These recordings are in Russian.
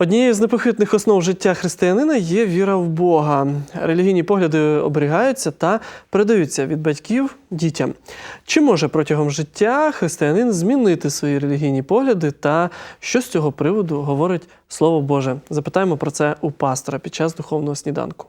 Однією з непохитних основ життя християнина є віра в Бога. Релігійні погляди оберігаються та передаються від батьків дітям. Чи може протягом життя християнин змінити свої релігійні погляди та що з цього приводу говорить Слово Боже? Запитаємо про це у пастора під час духовного сніданку.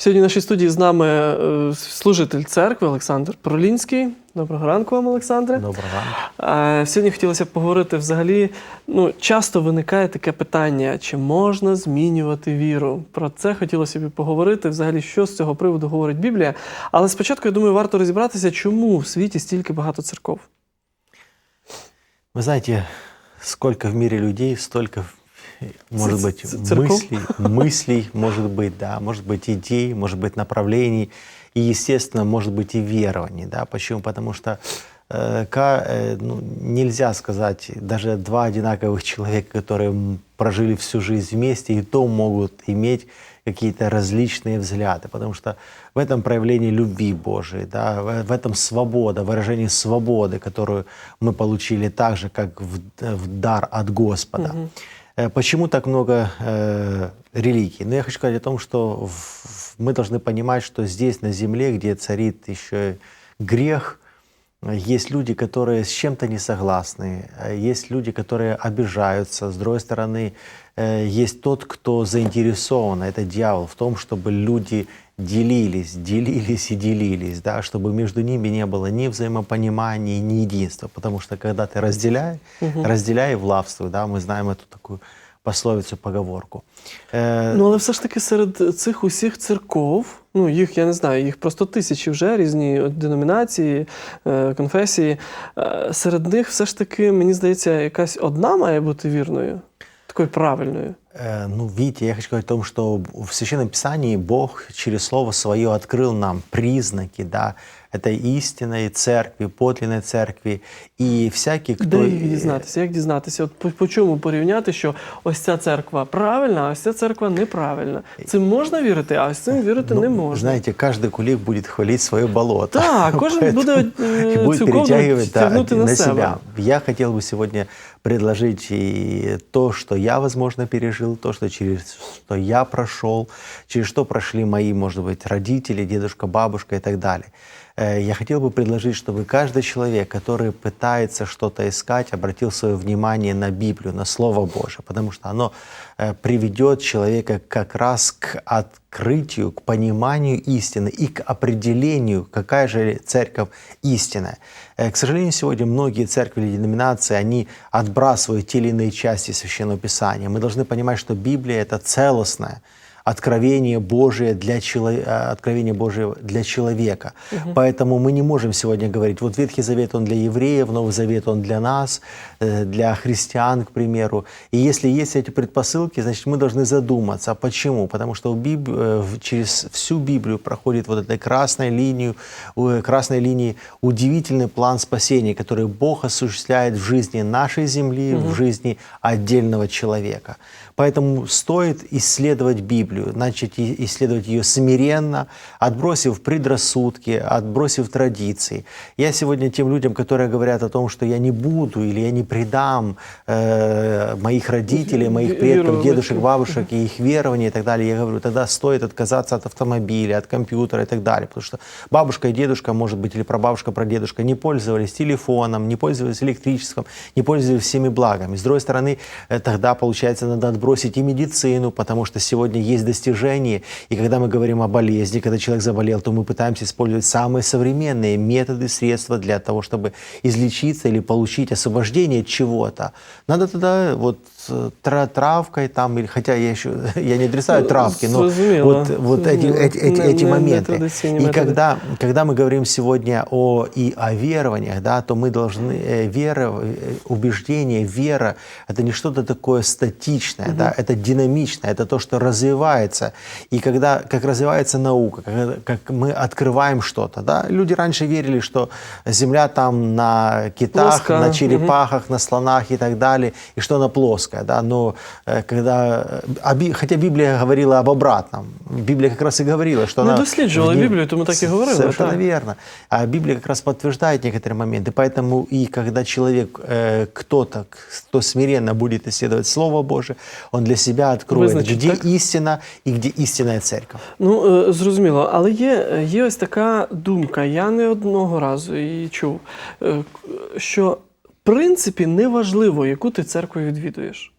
Сьогодні в нашій студії з нами е, служитель церкви Олександр Пролінський. Доброго ранку вам, Олександре. Доброго ранку. Е, Сьогодні хотілося б поговорити взагалі. Ну, часто виникає таке питання, чи можна змінювати віру? Про це хотілося б поговорити. Взагалі, що з цього приводу говорить Біблія. Але спочатку, я думаю, варто розібратися, чому в світі стільки багато церков. Вы знаете, сколько в мире людей, столько, может быть, ц- церков? мыслей, мыслей, может быть, да, может быть, идей, может быть, направлений. И, естественно, может быть и верований. Да? Почему? Потому что э, ка- э, ну, нельзя сказать, даже два одинаковых человека, которые прожили всю жизнь вместе, и то могут иметь какие-то различные взгляды, потому что в этом проявление любви Божией, да, в этом свобода, выражение свободы, которую мы получили так же, как в, в дар от Господа. Э, Почему так много э, религий? Ну, я хочу сказать о том, что в- в- мы должны понимать, что здесь, на земле, где царит еще грех, э, есть люди, которые с чем-то не согласны, э, есть люди, которые обижаются. С другой стороны, э, есть тот, кто заинтересован, это дьявол, в том, чтобы люди делились, делились и делились, да, чтобы между ними не было ни взаимопонимания, ни единства. Потому что когда ты разделяй, разделяй и властвуй, да, мы знаем эту такую пословицу, поговорку. Э, Ну, але все ж таки серед цих усіх церков, ну їх я не знаю, їх просто тисячі вже різні от деномінації, е, конфесії. Е, серед них все ж таки, мені здається, якась одна має бути вірною, такою правильною. Э, Ну, видите, я хочу сказать о том, что в Священном Писании Бог через Слово Свое открыл нам признаки, да, этой истинной церкви, подлинной церкви. И всякий, кто... Де їх дізнатися? Як дізнатися? От по, по чому порівняти, що ось ця церква правильна, а ось ця церква неправильна. Цим можна вірити, а ось цим вірити Ну, не можна. Знаете, каждый кулик будет хвалить свое болото. Так, кожен буде, Поэтому е, и будет цю ковдру перетягивать да, тягнути на на себе. себя. Я хотел бы сегодня предложить и то, что я, возможно, пережил, то, что через что я прошел, через что прошли мои, может быть, родители, дедушка, бабушка и так далее. Э, Я хотел бы предложить, чтобы каждый человек, который пытается что-то искать, обратил свое внимание на Библию, на Слово Божие, потому что оно э, приведет человека как раз к открытию, к пониманию истины и к определению, какая же церковь истинная. Э, К сожалению, сегодня многие церкви или деноминации, они отбрасывают те или иные части Священного Писания. Мы должны понимать, что Библия — это целостная откровение Божие для, чело- э, откровение Божие для человека. Поэтому мы не можем сегодня говорить, вот Ветхий Завет, он для евреев, Новый Завет, он для нас, э, для христиан, к примеру. И если есть эти предпосылки, значит, мы должны задуматься. Почему? Потому что в Биб- э, в- через всю Библию проходит вот этой красной линии, э, красной линии удивительный план спасения, который Бог осуществляет в жизни нашей земли, в жизни отдельного человека. Поэтому стоит исследовать Библию, начать и- исследовать ее смиренно, отбросив предрассудки, отбросив традиции. Я сегодня тем людям, которые говорят о том, что я не буду или я не предам э, моих родителей, моих предков, дедушек, бабушек и их верования и так далее, я говорю, тогда стоит отказаться от автомобиля, от компьютера и так далее. Потому что бабушка и дедушка, может быть, или прабабушка, прадедушка не пользовались телефоном, не пользовались электричеством, не пользовались всеми благами. С другой стороны, э, тогда, получается, надо отбросить и медицину, потому что сегодня есть достижения. И когда мы говорим о болезни, когда человек заболел, то мы пытаемся использовать самые современные методы, средства для того, чтобы излечиться или получить освобождение от чего-то. Надо тогда вот травкой там, или, хотя я еще я не отрицаю Ну, травки, но зрозуміло, вот, вот эти, зрозуміло. эти, эти, Не- эти не- не моменты. традиційні И методи. когда, когда мы говорим сегодня о, и о верованиях, да, то мы должны, э, вера, э, убеждение, вера, это не что-то такое статичное, да, это динамичное, это то, что развивает развивается. И когда, как развивается наука, когда, как мы открываем что-то. Да? Люди раньше верили, что Земля там на китах, Плоская, на черепахах, на слонах и так далее, и что она плоская. Да? Но э, когда... э, а Би- Хотя Библия говорила об обратном. Библия как раз и говорила, что Ми она... досліджували в ней- Біблію, тому так і говорили, Совершенно так. верно. А Библия как раз подтверждает некоторые моменты. Поэтому и когда человек, э, кто-то, кто смиренно будет исследовать Слово Божие, он для себя откроет, Вызначит, где так? истина и где истинная церковь. Ну, е, зрозуміло, але є, є ось така думка. Я не одного разу її чув, е, к- що в принципі неважливо, яку ти церкву відвідуєш.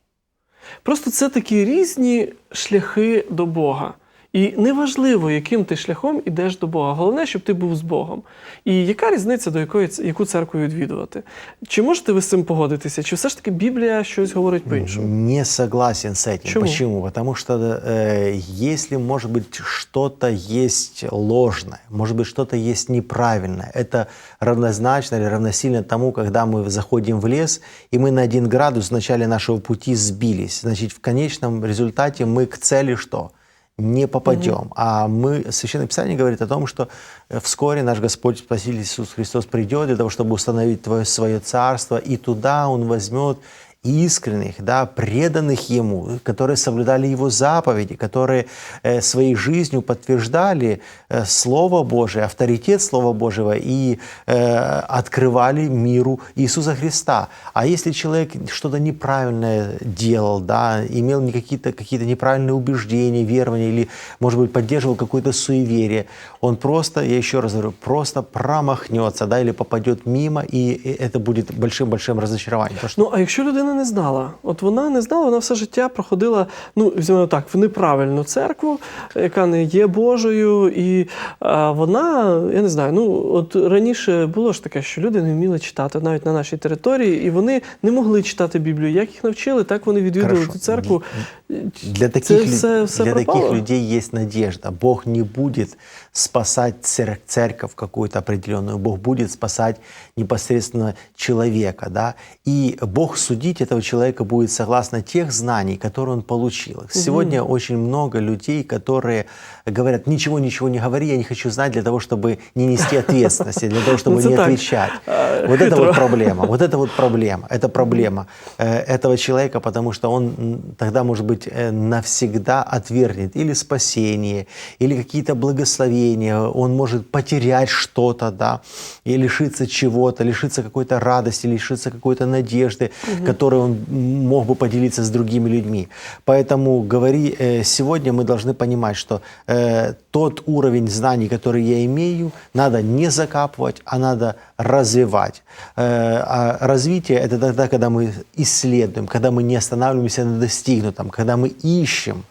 Просто це такі різні шляхи до Бога. І неважливо, яким ти шляхом ідеш до Бога. Головне, щоб ти був з Богом. І яка різниця, до якої ц- яку церкву відвідувати? Чи можете ви з цим погодитися? Чи все ж таки Біблія щось говорить по-іншому? Не согласен с этим. Почему? Почему? Потому что э, если, может быть, что-то есть ложное, может быть, что-то есть неправильное, это равнозначно или равносильно тому, когда мы заходим в лес, и мы на один градус в начале нашего пути сбились. Значит, в конечном результате мы к цели что? Не попадем. А мы, Священное Писание говорит о том, что э, вскоре наш Господь Спаситель Иисус Христос придет для того, чтобы установить твое, свое царство, и туда Он возьмет искренних, да, преданных Ему, которые соблюдали Его заповеди, которые э, своей жизнью подтверждали э, Слово Божие, авторитет Слова Божьего и э, открывали миру Иисуса Христа. А если человек что-то неправильное делал, да, имел какие-то какие неправильные убеждения, верования или, может быть, поддерживал какое-то суеверие, он просто, я еще раз говорю, просто промахнется, да, или попадет мимо, и это будет большим-большим разочарованием. Ну, а якщо людина не знала, от вона не знала, вона все життя проходила, ну, візьмемо так, в неправильну церкву, яка не є Божою, і а, вона, я не знаю, ну от раніше було ж таке, що люди не вміли читати навіть на нашій території, і вони не могли читати Біблію. Як їх навчили, так вони відвідували цю церкву. Для таких, Це все, все для пропало. таких людей есть надежда. Бог не будет спасать цер- церковь какую-то определенную, Бог будет спасать непосредственно человека. Да? И Бог судить этого человека будет согласно тех знаний, которые он получил. Сегодня очень много людей, которые говорят, ничего, ничего не говори, я не хочу знать для того, чтобы не нести ответственности, для того, чтобы Ну, не отвечать. э, Вот это вот проблема. Вот это вот проблема. Это проблема э, этого человека, потому что он тогда, может быть, э, навсегда отвергнет или спасение, или какие-то благословения. Он может потерять что-то, да, и лишиться чего-то, лишиться какой-то радости, лишиться какой-то надежды, которой он мог бы поделиться с другими людьми. Поэтому говори, э, сегодня мы должны понимать, что э, тот уровень знаний, который я имею, надо не закапывать, а надо развивать. Э, а развитие – это тогда, когда мы исследуем, когда мы не останавливаемся на достигнутом, когда мы ищем.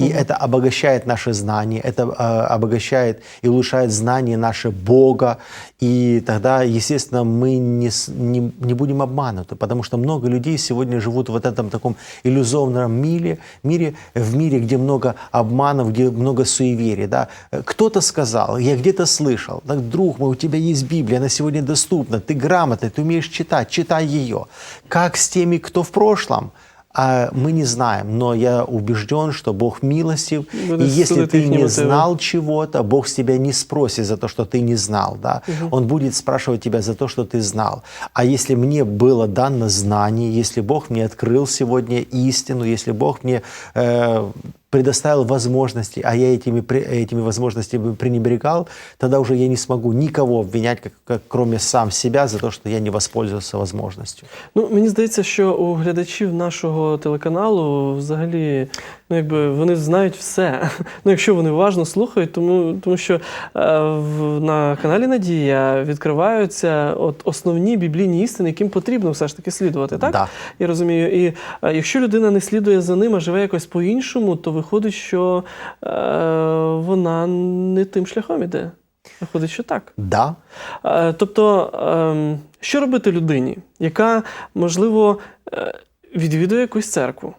И это обогащает наши знания, это э, обогащает и улучшает знания наши Бога. И тогда, естественно, мы не, не, не будем обмануты, потому что много людей сегодня живут в этом таком иллюзорном мире, мире, в мире, где много обманов, где много суеверий. Да? Кто-то сказал, я где-то слышал, так, друг мой, у тебя есть Библия, она сегодня доступна, ты грамотный, ты умеешь читать, читай ее. Как с теми, кто в прошлом? А мы не знаем, но я убежден, что Бог милостив. Буде и если ты не знал чего-то, Бог с тебя не спросит за то, что ты не знал. Да? Он будет спрашивать тебя за то, что ты знал. А если мне было дано знание, если Бог мне открыл сегодня истину, если Бог мне э, предоставил возможности, а я этими, при- этими возможностями пренебрегал, тогда уже я не смогу никого обвинять, как, как, кроме сам себя, за то, что я не воспользовался возможностью. Ну, мені здається, що у глядачів нашого телеканалу взагалі, ну якби вони знають все. Ну, якщо вони уважно слухають, тому, тому що е, в, на каналі Надія відкриваються от основні біблійні істини, яким потрібно все ж таки слідувати, так? Да. Я розумію. І е, якщо людина не слідує за ним, а живе якось по-іншому, то виходить, що е, вона не тим шляхом іде. Виходить, що так. Да, Е, Тобто, ем, що робити людині, яка, можливо, е, відвідує якусь церкву,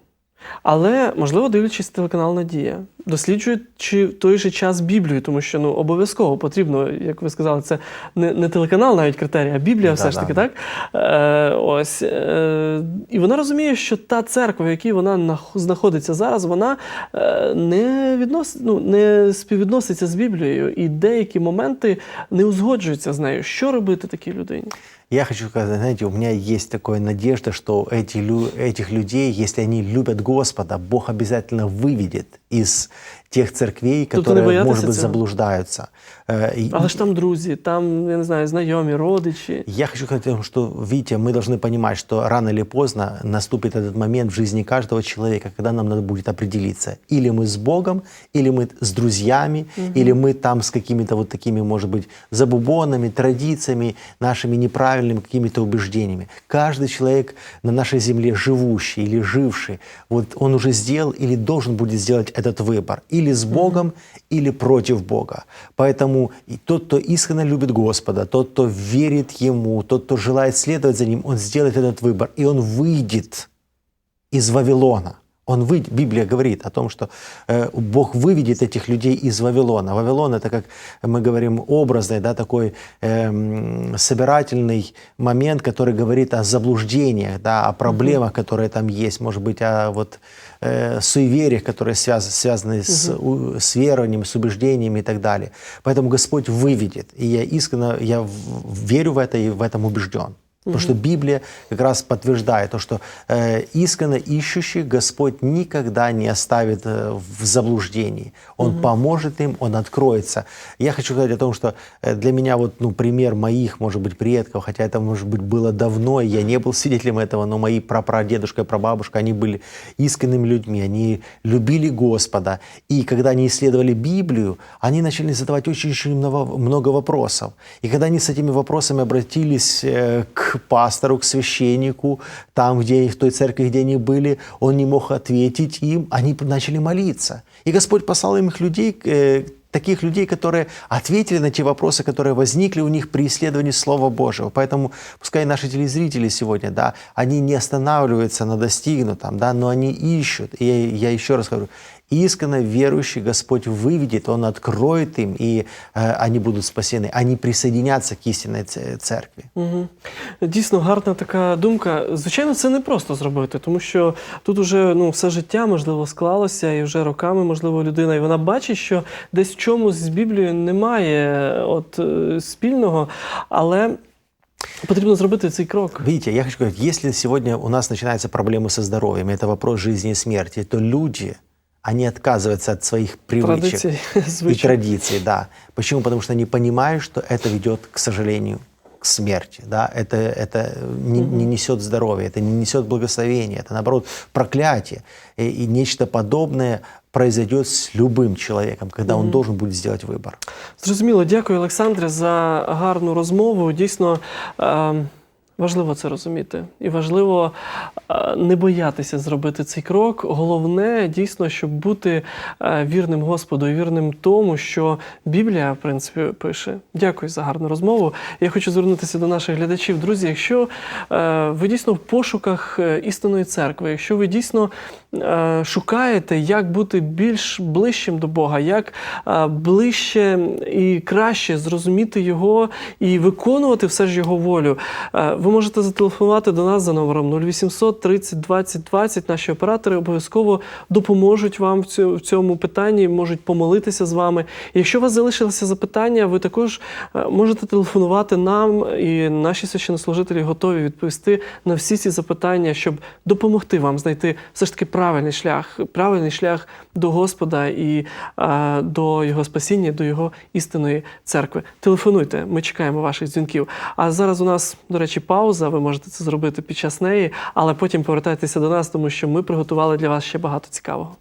Але можливо, дивлячись телеканал Надія, досліджуючи в той же час Біблію, тому що ну обов'язково потрібно, як ви сказали, це не, не телеканал навіть критерій, а Біблія все ж таки, Да-да. так? Е, ось. Е, і вона розуміє, що та церква, в якій вона нах- знаходиться зараз, вона е, не віднос, ну, не співвідноситься з Біблією, і деякі моменти не узгоджуються з нею. Що робити такій людині? Я хочу сказать, знаете, у меня есть такая надежда, что эти, лю- этих людей, если они любят Господа, Бог обязательно выведет из тех церквей, Тут не которые, боятся может быть, этого? заблуждаются. Э, и- Але ж там друзі, там, я не знаю, знайомі, родичі. Я хочу сказать, о том, что, видите, мы должны понимать, что рано или поздно наступит этот момент в жизни каждого человека, когда нам надо будет определиться. Или мы с Богом, или мы с друзьями, или мы там с какими-то вот такими, может быть, забубонами, традициями, нашими неправильными какими-то убеждениями. Каждый человек на нашей земле живущий или живший, вот он уже сделал или должен будет сделать этот выбор. Или с Богом, или против Бога. Поэтому и тот, кто искренне любит Господа, тот, кто верит Ему, тот, кто желает следовать за Ним, он сделает этот выбор, и он выйдет из Вавилона. Он выйдет, Библия говорит о том, что э, Бог выведет этих людей из Вавилона. Вавилон это, как мы говорим, образный, да, такой эм, собирательный момент, который говорит о заблуждениях, да, о проблемах, которые там есть, может быть, о вот, э, суевериях, которые связ- связаны с, у- с верованием, с убеждениями и так далее. Поэтому Господь выведет. И я искренне я верю в это и в этом убежден. Потому что Библия как раз подтверждает то, что э, искренне ищущий Господь никогда не оставит э, в заблуждении. Он поможет им, Он откроется. Я хочу сказать о том, что э, для меня вот, ну, пример моих, может быть, предков, хотя это, может быть, было давно, я не был свидетелем этого, но мои прапрадедушка и прабабушка, они были искренними людьми, они любили Господа. И когда они исследовали Библию, они начали задавать очень-очень много, много вопросов. И когда они с этими вопросами обратились э, к пастору, к священнику, там, где в той церкви, где они были, он не мог ответить им, они начали молиться. И Господь послал им их людей, э, таких людей, которые ответили на те вопросы, которые возникли у них при исследовании Слова Божьего. Поэтому пускай наши телезрители сегодня, да, они не останавливаются на достигнутом, да, но они ищут. И я, я еще раз говорю, искренне верующий Господь выведет, Он откроет им, и э, они будут спасены. Они присоединятся к истинной ц- церкви. Угу. Дійсно гарна така думка. Звичайно, це не просто зробити, тому що тут уже ну, все життя можливо склалося, і вже роками, можливо, людина, і вона бачить, що десь в чомусь з Біблією немає от, е, спільного, але потрібно зробити цей крок. Видите, я хочу сказать, если сегодня у нас начинаются проблемы со здоровьем, это вопрос жизни и смерти, то люди, они отказываются от своих привычек Традиції, и звичайно. традиций, да. Почему? Потому что они понимают, что это ведет, к сожалению, к смерти, да, это, это не, не несет здоровья, это не несет благословения, это, наоборот, проклятие. И, и нечто подобное произойдет с любым человеком, когда он должен будет сделать выбор. Зрозуміло, дякую, Олександре, за гарну розмову. Дійсно. Е- Важливо це розуміти, і важливо е, не боятися зробити цей крок. Головне дійсно, щоб бути е, вірним Господу і вірним тому, що Біблія, в принципі, пише. Дякую за гарну розмову. Я хочу звернутися до наших глядачів. Друзі, якщо е, ви дійсно в пошуках істинної церкви, якщо ви дійсно шукаєте, як бути більш ближчим до Бога, як ближче і краще зрозуміти Його і виконувати все ж Його волю, ви можете зателефонувати до нас за номером 0800 30 20 20. Наші оператори обов'язково допоможуть вам в цьому, питанні, можуть помолитися з вами. Якщо у вас залишилися запитання, ви також е, можете телефонувати нам, і наші священнослужителі готові відповісти на всі ці запитання, щоб допомогти вам знайти все ж таки правильний шлях, правильний шлях до Господа і е, до Його спасіння, до Його істинної церкви. Телефонуйте, ми чекаємо ваших дзвінків. А зараз у нас, до речі, пауза. Ви можете це зробити під час неї, але потім повертайтеся до нас, тому що ми приготували для вас ще багато цікавого.